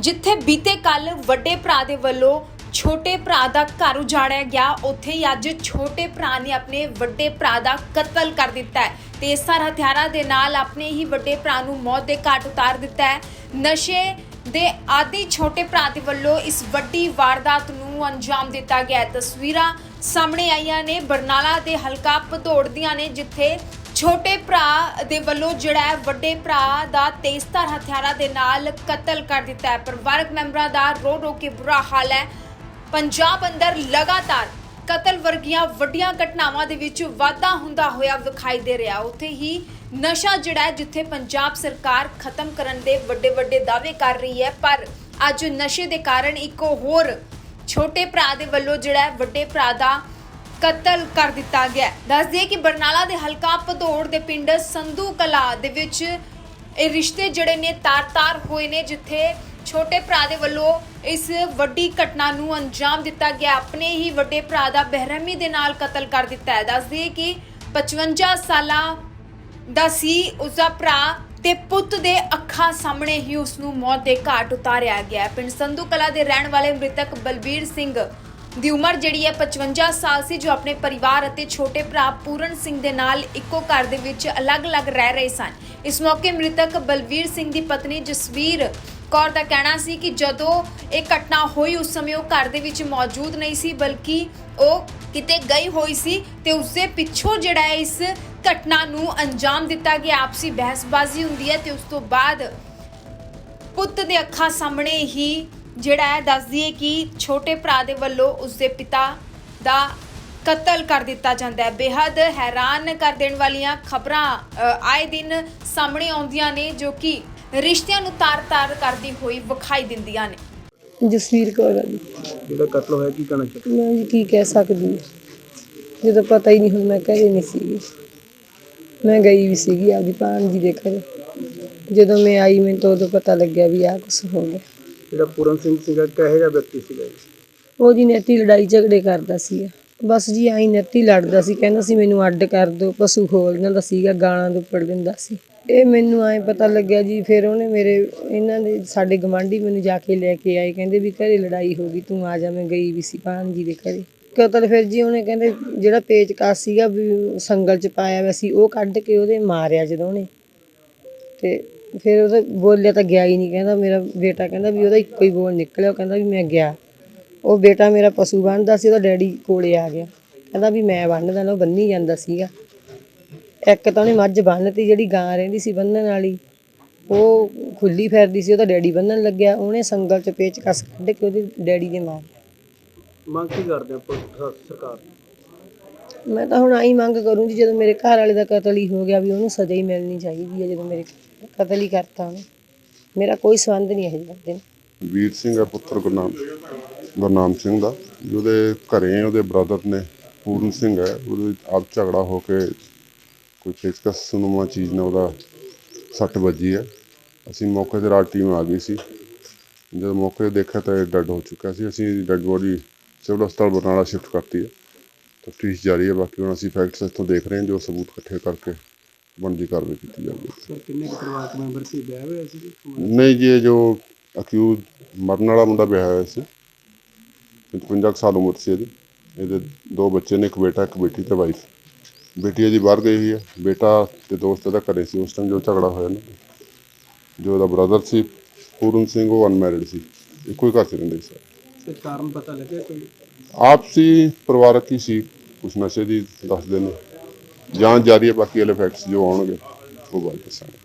ਜਿੱਥੇ ਬੀਤੇ ਕੱਲ ਵੱਡੇ ਭਰਾ ਦੇ ਵੱਲੋਂ ਛੋਟੇ ਭਰਾ ਦਾ ਘਰ ਉਜਾੜਿਆ ਗਿਆ, ਉੱਥੇ ਹੀ ਅੱਜ ਛੋਟੇ ਭਰਾ ਨੇ ਆਪਣੇ ਵੱਡੇ ਭਰਾ ਦਾ ਕਤਲ ਕਰ ਦਿੱਤਾ ਹੈ। ਤੇਜ਼ਧਾਰ ਹਥਿਆਰਾਂ ਦੇ ਨਾਲ ਆਪਣੇ ਹੀ ਵੱਡੇ ਭਰਾ ਨੂੰ ਮੌਤ ਦੇ ਘਾਟ ਉਤਾਰ ਦਿੱਤਾ ਹੈ। ਨਸ਼ੇ ਦੇ ਆਦੀ ਛੋਟੇ ਭਰਾ ਦੇ ਵੱਲੋਂ ਇਸ ਵੱਡੀ ਵਾਰਦਾਤ ਨੂੰ ਅੰਜਾਮ ਦਿੱਤਾ ਗਿਆ ਤਸਵੀਰਾਂ ਸਾਹਮਣੇ ਆਈਆਂ ਨੇ। ਬਰਨਾਲਾ ਦੇ ਹਲਕਾ ਭਦੌੜ ਦੀਆਂ ਨੇ, ਜਿੱਥੇ ਛੋਟੇ ਭਰਾ ਦੇ ਵੱਲੋਂ ਜਿਹੜਾ ਹੈ, ਵੱਡੇ ਭਰਾ ਦਾ ਤੇਜ਼ਧਾਰ ਹਥਿਆਰਾਂ ਦੇ ਨਾਲ ਕਤਲ ਕਰ ਦਿੱਤਾ ਹੈ। ਪਰਿਵਾਰਕ ਮੈਂਬਰਾਂ ਦਾ ਰੋ ਰੋ ਕੇ ਬੁਰਾ ਹਾਲ ਹੈ। ਪੰਜਾਬ ਅੰਦਰ ਲਗਾਤਾਰ ਕਤਲ ਵਰਗੀਆਂ ਵੱਡੀਆਂ ਘਟਨਾਵਾਂ ਦੇ ਵਿੱਚ ਵਾਧਾ ਹੁੰਦਾ ਹੋਇਆ ਵਿਖਾਈ ਦੇ ਰਿਹਾ। ਉੱਥੇ ਹੀ ਨਸ਼ਾ ਜਿਹੜਾ ਹੈ ਜਿੱਥੇ ਪੰਜਾਬ ਸਰਕਾਰ ਖਤਮ ਕਰਨ ਦੇ ਵੱਡੇ ਵੱਡੇ ਦਾਅਵੇ ਕਰ ਰਹੀ ਹੈ, ਪਰ ਅੱਜ ਨਸ਼ੇ ਦੇ ਕਾਰਨ ਇੱਕ ਹੋਰ ਛੋਟੇ ਭਰਾ ਦੇ ਵੱਲੋਂ ਜਿਹੜਾ ਹੈ ਵੱਡੇ ਭਰਾ ਦਾ ਕਤਲ ਕਰ ਦਿੱਤਾ ਗਿਆ ਹੈ। ਦੱਸ ਦਈਏ ਕਿ ਬਰਨਾਲਾ ਦੇ ਹਲਕਾ ਭਦੌੜ ਦੇ ਪਿੰਡ ਸੰਧੂ ਕਲਾ ਦੇ ਵਿੱਚ ਇਹ ਰਿਸ਼ਤੇ ਜਿਹੜੇ ਨੇ ਤਾਰ-ਤਾਰ ਹੋਏ ਨੇ, ਜਿੱਥੇ ਛੋਟੇ ਭਰਾ ਦੇ ਵੱਲੋਂ ਇਸ ਵੱਡੀ ਘਟਨਾ ਨੂੰ ਅੰਜਾਮ ਦਿੱਤਾ ਗਿਆ ਆਪਣੇ ਹੀ ਵੱਡੇ ਭਰਾ ਦਾ ਬਹਿਰਮੀ ਦੇ ਨਾਲ ਕਤਲ ਕਰ ਦਿੱਤਾ ਹੈ ਦੱਸ ਦਈਏ ਕਿ 55 ਸਾਲਾਂ ਦਾ ਸੀ ਉਸਦਾ ਭਰਾ ਤੇ ਪੁੱਤ ਦੇ ਅੱਖਾਂ ਸਾਹਮਣੇ ਹੀ ਉਸ ਨੂੰ ਮੌਤ ਦੇ ਘਾਟ ਉਤਾਰਿਆ ਗਿਆ ਪਿੰਡ ਸੰਧੂ ਕਲਾ ਦੇ ਰਹਿਣ ਵਾਲੇ ਮ੍ਰਿਤਕ ਬਲਬੀਰ ਸਿੰਘ ਦੀ ਉਮਰ ਜਿਹੜੀ ਹੈ 55 ਸਾਲ ਸੀ, ਜੋ ਆਪਣੇ ਪਰਿਵਾਰ ਅਤੇ ਛੋਟੇ ਭਰਾ ਪੂਰਨ ਸਿੰਘ ਦੇ ਨਾਲ ਇੱਕੋ ਘਰ ਦੇ ਵਿੱਚ ਅਲੱਗ-ਅਲੱਗ ਰਹਿ ਰਹੇ ਸਨ। ਇਸ ਮੌਕੇ ਮ੍ਰਿਤਕ ਬਲਬੀਰ ਸਿੰਘ ਦੀ ਪਤਨੀ ਜਸਵੀਰ ਕੌਰ ਦਾ ਕਹਿਣਾ ਸੀ ਕਿ ਜਦੋਂ ਇਹ ਘਟਨਾ ਹੋਈ, ਉਸ ਸਮੇਂ ਉਹ ਘਰ ਦੇ ਵਿੱਚ ਮੌਜੂਦ ਨਹੀਂ ਸੀ, ਬਲਕਿ ਉਹ ਕਿਤੇ ਗਈ ਹੋਈ ਸੀ ਤੇ ਉਸਦੇ ਪਿੱਛੋਂ ਜਿਹੜਾ ਹੈ ਇਸ ਘਟਨਾ ਨੂੰ ਅੰਜਾਮ ਦਿੱਤਾ ਗਿਆ। ਆਪਸੀ ਬਹਿਸਬਾਜ਼ੀ ਹੁੰਦੀ ਹੈ ਤੇ ਉਸ ਤੋਂ ਬਾਅਦ ਪੁੱਤ ਦੇ ਅੱਖਾਂ ਸਾਹਮਣੇ ਹੀ ਜਿਹੜਾ ਹੈ ਦੱਸ ਦਈਏ ਕਿ ਛੋਟੇ ਭਰਾ ਦੇ ਵੱਲੋਂ ਉਸਦੇ ਪਿਤਾ ਦਾ ਕਤਲ ਕਰ ਦਿੱਤਾ ਜਾਂਦਾ ਹੈ। ਬੇहद ਹੈਰਾਨ ਕਰ ਦੇਣ ਵਾਲੀਆਂ ਖਬਰਾਂ ਆਏ ਦਿਨ ਸਾਹਮਣੇ ਆਉਂਦੀਆਂ ਨੇ ਜੋ ਕਿ ਰਿਸ਼ਤਿਆਂ ਨੂੰ ਤਾਰ-ਤਾਰ ਕਰਦੀ ਹੋਈ ਵਿਖਾਈ ਦਿੰਦੀਆਂ ਨੇ। ਜਸਵੀਰ ਕੌਰ ਆ ਜੀ। ਜਿਹੜਾ ਕਤਲ ਹੋਇਆ ਕੀ ਕਹਿਣਾ ਚਾਹੁੰਦੇ ਮੈਂ ਜੀ ਕੀ ਕਹਿ ਸਕਦੀ ਹਾਂ। ਜਦੋਂ ਪਤਾ ਹੀ ਨਹੀਂ ਹੁਣ ਮੈਂ ਘਰੇ ਨਹੀਂ ਸੀਗੀ ਮੈਂ ਗਈ ਵੀ ਸੀਗੀ ਆਪਦੀ ਭਾਣਜੀ ਦੇ ਘਰੇ। ਜਦੋਂ ਮੈਂ ਆਈ ਮੈਨੂੰ ਤਾਂ ਉਦੋਂ ਪਤਾ ਲੱਗਿਆ ਵੀ ਆਹ ਕੁਛ ਹੋ ਗਿਆ। ਜਿਹੜਾ ਪੂਰਨ ਸਿੰਘ ਸੀਗਾ ਕਿਹੋ ਜਿਹਾ ਵਿਅਕਤੀ ਸੀਗਾ ਜੀ? ਉਹ ਜੀ ਨੈਤੀ ਲੜਾਈ ਝਗੜੇ ਕਰਦਾ ਸੀਗਾ। ਬਸ ਜੀ ਆਈ ਨੈਤੀ ਲੜਦਾ ਸੀ ਕਹਿੰਦਾ ਸੀ ਮੈਨੂੰ ਅੱਡ ਕਰ ਦਿਓ ਪਸ਼ੂ ਖੋਲ ਦਿੰਦਾ ਸੀਗਾ ਗਾਲਾਂ ਦੁੱਪੜ ਦਿੰਦਾ ਸੀ। ਇਹ ਮੈਨੂੰ ਐ ਪਤਾ ਲੱਗਿਆ ਜੀ ਫਿਰ ਉਹਨੇ ਮੇਰੇ ਇਹਨਾਂ ਦੇ ਸਾਡੇ ਗਵਾਂਢੀ ਮੈਨੂੰ ਜਾ ਕੇ ਲੈ ਕੇ ਆਏ ਕਹਿੰਦੇ ਵੀ ਘਰੇ ਲੜਾਈ ਹੋ ਗਈ ਤੂੰ ਆ ਜਾ ਮੈਂ ਗਈ ਵੀ ਸੀ ਭਾਣਜੀ ਦੇ ਘਰੇ। ਕਤਲ ਫਿਰ ਜੀ ਉਹਨੇ ਕਹਿੰਦੇ ਜਿਹੜਾ ਪੇਚਕਸ ਸੀਗਾ ਵੀ ਸੰਗਲ ਚ ਪਾਇਆ ਹੋਇਆ ਸੀ, ਉਹ ਕੱਢ ਕੇ ਉਹਦੇ ਮਾਰਿਆ ਜਦੋਂ ਉਹਨੇ। ਤੇ ਫਿਰ ਉਹਦਾ ਬੋਲਿਆ ਤਾਂ ਗਿਆ ਹੀ ਨਹੀਂ, ਕਹਿੰਦਾ ਮੇਰਾ ਬੇਟਾ ਕਹਿੰਦਾ ਵੀ ਉਹਦਾ ਇੱਕੋ ਹੀ ਬੋਲ ਨਿਕਲਿਆ, ਉਹ ਕਹਿੰਦਾ ਵੀ ਮੈਂ ਗਿਆ। ਉਹ ਬੇਟਾ ਮੇਰਾ ਪਸ਼ੂ ਬੰਨਦਾ ਸੀ, ਉਹਦਾ ਡੈਡੀ ਕੋਲੇ ਆ ਗਿਆ। ਕਹਿੰਦਾ ਵੀ ਮੈਂ ਬੰਨਦਾ ਨਾ, ਉਹ ਬੰਨੀ ਜਾਂਦਾ ਸੀਗਾ। ਇੱਕ ਤਾਂ ਉਹਨੇ ਮੱਝ ਬੰਨਤੀ, ਜਿਹੜੀ ਗਾਂ ਰਹਿੰਦੀ ਸੀ ਬੰਨਣ ਵਾਲੀ, ਉਹ ਖੁੱਲੀ ਫਿਰਦੀ ਸੀ, ਉਹਦਾ ਡੈਡੀ ਬੰਨਣ ਲੱਗਿਆ। ਉਹਨੇ ਸੰਗਲ ਚ ਪੇਚਕਸ ਕੱਢ ਕੇ ਉਹਦੇ ਡੈਡੀ ਦੇ ਮਾਰ ਮੰਗ ਕੀ ਕਰਦੇ ਆਪਾਂ ਸ- ਸਰਕਾਰ ਤੋਂ? ਮੈਂ ਤਾਂ ਹੁਣ ਆਈ ਮੰਗ ਕਰੂੰ ਜੀ ਜਦੋਂ ਮੇਰੇ ਘਰ ਵਾਲੇ ਦਾ ਕਤਲ ਹੀ ਹੋ ਗਿਆ ਵੀ ਉਹਨੂੰ ਸਜ਼ਾ ਹੀ ਮਿਲਣੀ ਚਾਹੀਦੀ ਹੈ ਜਦੋਂ ਮੇਰੇ ਕਤਲ ਹੀ ਕਰਤਾ ਉਹਨੇ। ਮੇਰਾ ਕੋਈ ਸੰਬੰਧ ਨਹੀਂ ਹੈ ਬੰਦੇ ਨਾਲ। ਵੀਰ ਸਿੰਘ ਹੈ ਪੁੱਤਰ ਗੁਰਨਾਮ ਗੁਰਨਾਮ ਸਿੰਘ ਦਾ। ਉਹਦੇ ਘਰੇ ਉਹਦੇ ਬ੍ਰਦਰ ਨੇ ਪੂਰਨ ਸਿੰਘ ਹੈ ਉਹਦੇ ਆਪ ਝਗੜਾ ਹੋ ਕੇ ਕੋਈ ਪੇਚਕਸ ਸੁਨਮਾ ਚੀਜ਼ ਨਾਲ ਉਹਦਾ ਸੱਟ ਵੱਜੀ ਹੈ। ਅਸੀਂ ਮੌਕੇ ਤੇ ਰਾਤ ਟੀਮ ਆ ਗਈ ਸੀ। ਜਦੋਂ ਮੌਕੇ ਤੇ ਦੇਖਿਆ ਤਾਂ ਇਹ ਡੈਡ ਹੋ ਚੁੱਕਾ ਸੀ। ਅਸੀਂ ਡੈਡ ਬੋਡੀ ਸਿਵਲ ਹਸਪਤਾਲ ਬਰਨਾਲਾ ਸ਼ਿਫਟ ਕਰਤੀ ਹੈ ਤਫਤੀਸ਼ ਜਾਰੀ ਹੈ ਬਾਕੀ ਹੁਣ ਅਸੀਂ ਫੈਕਟਸ ਇੱਥੋਂ ਦੇਖ ਰਹੇ ਹਾਂ ਜੋ ਸਬੂਤ ਇਕੱਠੇ ਕਰਕੇ ਬਣਦੀ ਕਾਰਵਾਈ ਕੀਤੀ ਜਾਵੇਗੀ ਕਿੰਨੇ ਕੁ ਪਰਿਵਾਰਕ ਮੈਂਬਰ ਸੀ? ਵਿਆਹ ਹੋਇਆ ਸੀ ਜੀ? ਨਹੀਂ ਜੀ ਇਹ ਜੋ ਅਕਿਊਜ਼ ਮਰਨ ਵਾਲਾ ਮੁੰਡਾ ਵਿਆਹਿਆ ਹੋਇਆ ਸੀ 55 ਕੁ ਸਾਲ ਉਮਰ ਸੀ ਇਹਦੀ। ਇਹਦੇ ਦੋ ਬੱਚੇ ਨੇ ਇੱਕ ਬੇਟਾ ਇੱਕ ਬੇਟੀ ਤੇ ਵਾਈਫ ਬੇਟੀ ਇਹਦੀ ਬਾਹਰ ਗਈ ਹੋਈ ਹੈ ਬੇਟਾ ਤੇ ਦੋਸਤ ਇਹਦਾ ਘਰੇ ਸੀ ਉਸ ਟਾਈਮ ਜੋ ਝਗੜਾ ਹੋਇਆ ਨਾ। ਜੋ ਇਹਦਾ ਬ੍ਰਦਰ ਸੀ ਪੂਰਨ ਸਿੰਘ ਉਹ ਅਨਮੈਰਿਡ ਸੀ। ਇੱਕੋ ਹੀ ਘਰ 'ਚ ਰਹਿੰਦੇ ਸੀ ਤੇ ਕਾਰਨ ਪਤਾ ਲੱਗਿਆ ਕੋਈ? ਆਪਸੀ ਪਰਿਵਾਰਕ ਹੀ ਸੀ, ਕੁਛ ਨਸ਼ੇ ਦੀ ਦੱਸਦੇ ਨੇ। ਜਾਂ ਜਾਰੀ ਹੈ ਬਾਕੀ ਵਾਲੇ ਫੈਕਟਸ ਜੋ ਆਉਣਗੇ, ਉਹ ਬਾਅਦ ਦੱਸਾਂਗੇ।